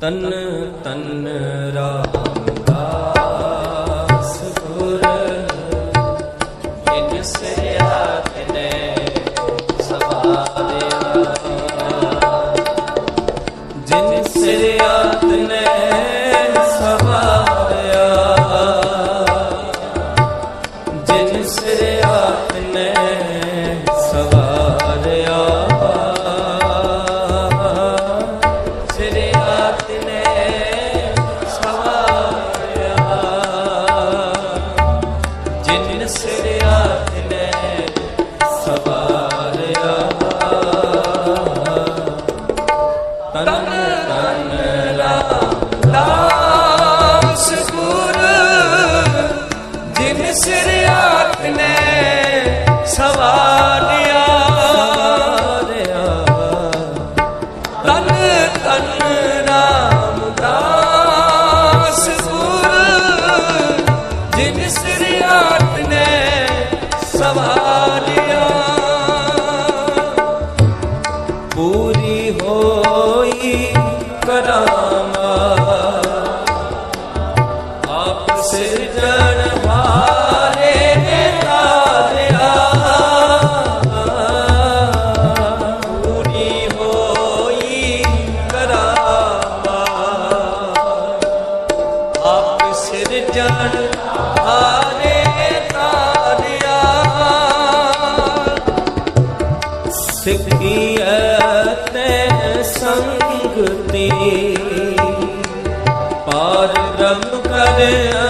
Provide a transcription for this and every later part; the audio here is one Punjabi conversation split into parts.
ਤਨ ਤਨ ਰਾਮਦਾਸ Yeah.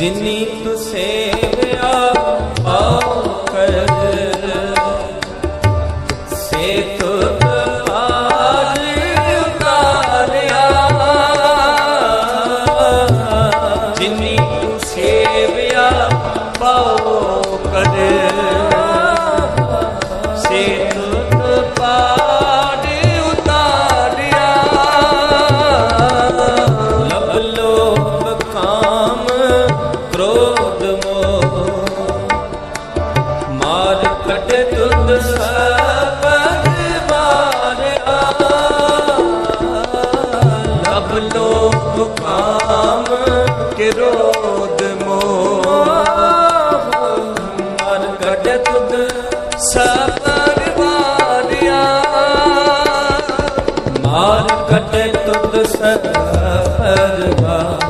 ਜਿੰਨੀ ਤੂੰ ਸੇਵਿਆ ਮਾਰ ਕਟੇ ਤੁਧ ਸਭ ਪਰਵਾ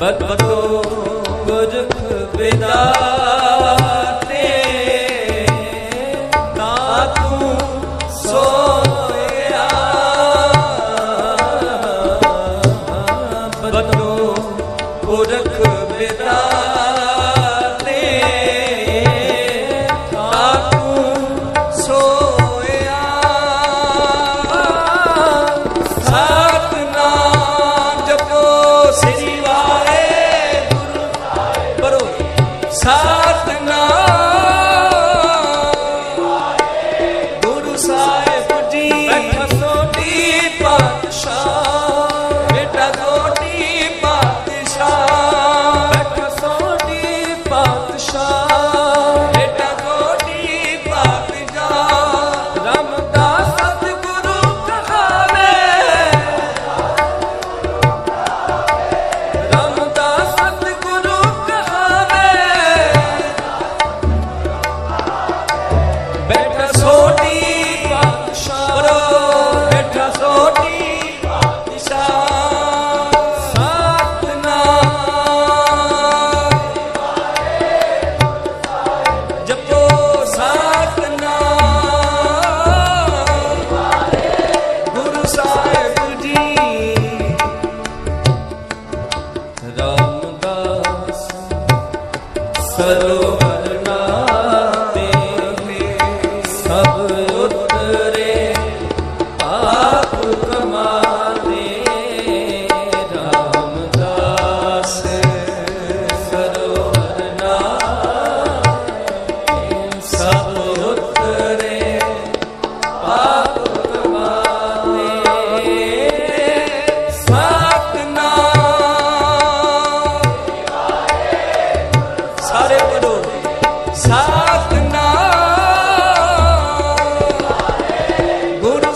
ਬਦਲੋ ਗੁਰਖ ਬਿਦਾ ਬਦੋ ਪੁਰਖ ਬਿਦਾ Hello.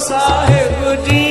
ਸਾਹਿਬ ਜੀ।